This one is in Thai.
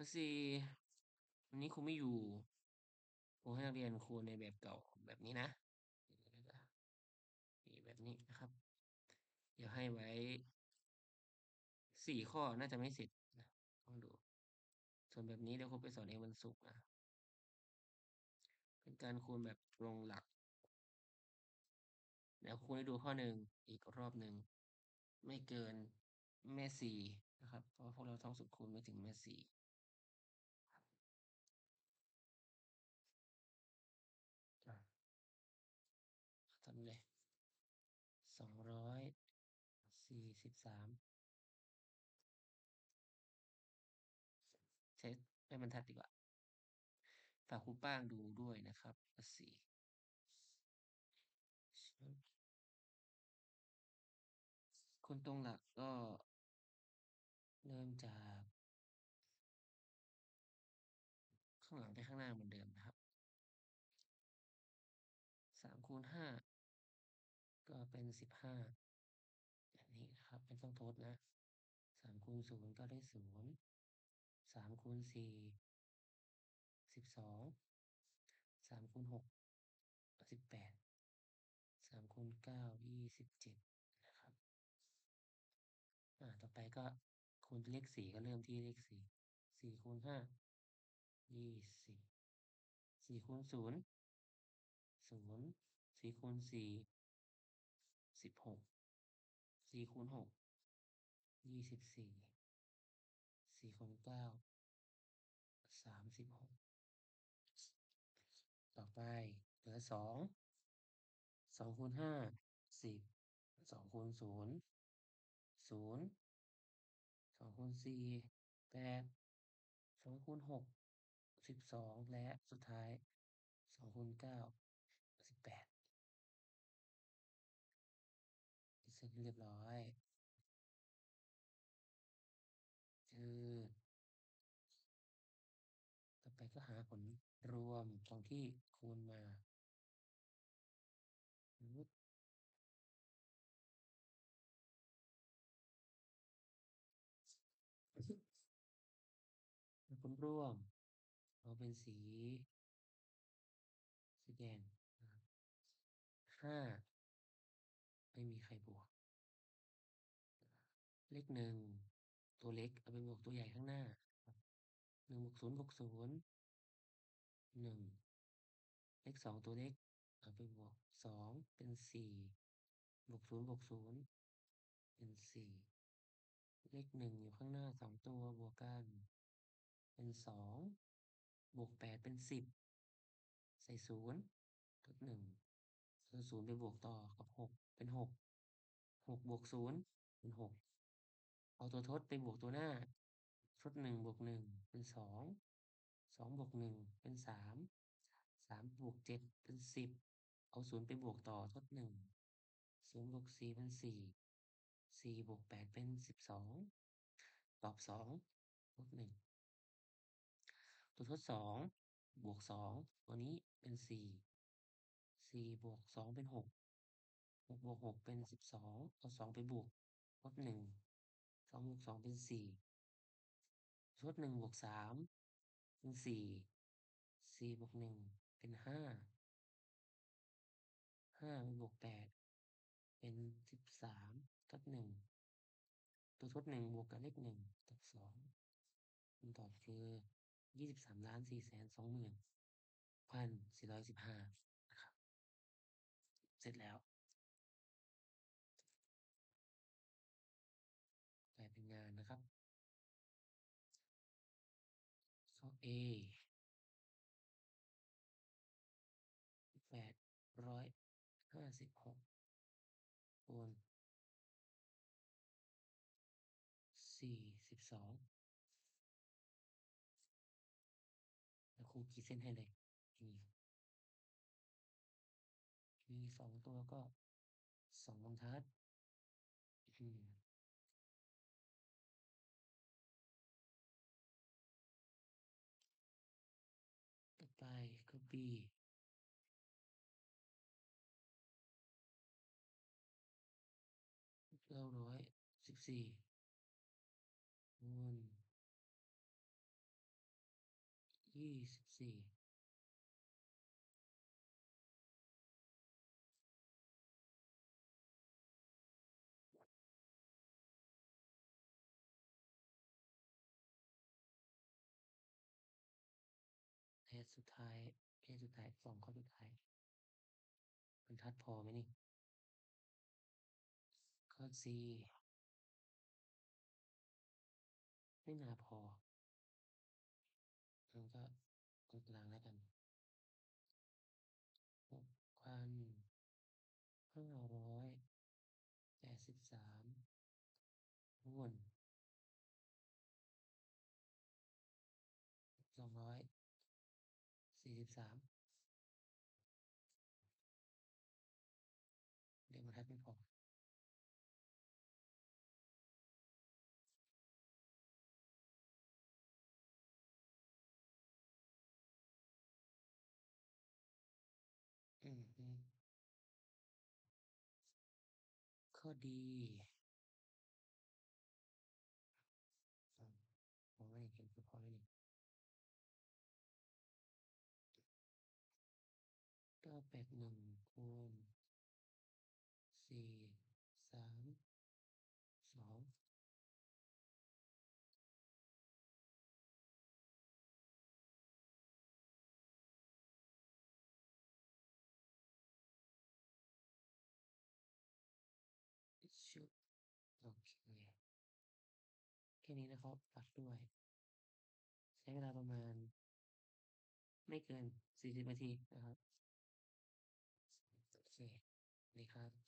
ประสี่วันนี้ครูไม่อยู่ครูให้นักเรียนคูณในแบบเก่าแบบนี้นะแบบนี้นะครับ เดี๋ยวให้ไว้สี่ข้อน่าจะไม่เสร็จนะต้องดู ส่วนแบบนี้เดี๋ยวครูไปสอนเองวันศุกร์นะ เป็นการคูณแบบลงหลัก เดี๋ยวครูให้ดูข้อหนึ่งอีกรอบหนึ่ง ไม่เกินแม่สี่นะครับ เพราะพวกเราท่องสูตรคูณไม่ถึงแม่สี่ สี่สิบสามใช้ไม่บรรทัดดีกว่า ฝากครูป้างดูด้วยนะครับสี่คนตรงหลักก็เริ่มจากข้างหลังไปข้างหน้าเหมือนเดิมนะครับสามคูณห้าก็เป็นสิบห้าอย่างนี้นะครับ เป็นต้องทดนะสามคูณศูนย์ก็ได้ศูนย์สามคูณสี่สิบสองสามคูณหกสิบแปดสามคูณเก้ายี่สิบเจ็ดนะครับอ่าต่อไปก็คูณเลขสี่ก็เริ่มที่เลขสี่สี่คูณห้ายี่สิบสี่คูณศูนย์ศูนย์สี่คูณสี่สิบหกสี่คูณหก ยี่สิบสี่สี่คูณเก้าสามสิบหกต่อไปเหลือสองสองคูณห้าสิบสองคูณศูนย์ศูนย์สองคูณสี่แปดสองคูณหกสิบสองและสุดท้ายสองคูณเก้าสิบแปดเสร็จเรียบร้อย รวมตรงที่คูณมาปึ๊บผลร่วมเอาเป็นสี สีแดงห้าไม่มีใครบวก เลขหนึ่งตัวเล็ก เอาไปบวกตัวใหญ่ข้างหน้าหนึ่งบวกศูนย์บวกศูนย์ หนึ่งเลขสองตัวเล็กเอาไปบวกสองเป็นสี่บวกศูนย์บวกศูนย์เป็นสี่เลขหนึ่งอยู่ข้างหน้าสองตัวบวกกัน เป็นสองบวกแปดเป็นสิบใส่ศูนย์ทดหนึ่งศูนย์ไปบวกต่อกับหกเป็นหกหกบวกศูนย์เป็นหกเอาตัวทดไปบวกตัวหน้า ทดหนึ่งบวกหนึ่งเป็นสอง สองบวกหนึ่งเป็นสามสามบวกเจ็ดเป็นสิบเอาศูนย์ไปบวกต่อทดหนึ่งศูนย์บวกสี่เป็นสี่สี่บวกแปดเป็นสิบสองตอบสองทดหนึ่งตัวทดสองบวกสองตัวนี้เป็นสี่สี่บวกสองเป็นหกหกบวกหกเป็นสิบสองเอาสองไปบวกทดหนึ่งสองบวกสองเป็นสี่ทดหนึ่งบวกสาม เป็นสี่สี่บวกหนึ่งเป็นห้าห้าบวกแปดเป็นสิบสามทดหนึ่งตัวทดหนึ่งบวกกับเลขหนึ่งตอบสองคำตอบคือยี่สิบสามล้านสี่แสนสองหมื่นพันสี่ร้อยสิบห้านะครับ เสร็จแล้ว แปดร้อยห้าสิบหกคูณสี่สิบสองแล้วครูขีดเส้นให้เลยนี่มีสองตัวก็สองบรรทัดอืม ก็ B เก้าร้อยสิบสี่คูณยี่สิบสี่เพจสุดท้าย เสุดท้ายสองข้อสุดท้ายบรรทัดพอไหมนี่ข้อ C ไม่น่าพอมันก็ตรงกลางแล้วกันหกพันห้าร้อยแปดสิบสามวน สี่สิบสามเดี๋ยวบรรทัดไม่พออืมข้อดี เก้าแปดหนึ่งคูณสี่สามสองชุดโอเคแค่นี้นะครับฝากด้วย ใช้เวลาประมาณ ไม่เกินสี่สิบนาทีนะครับ โอเคนี่ครับ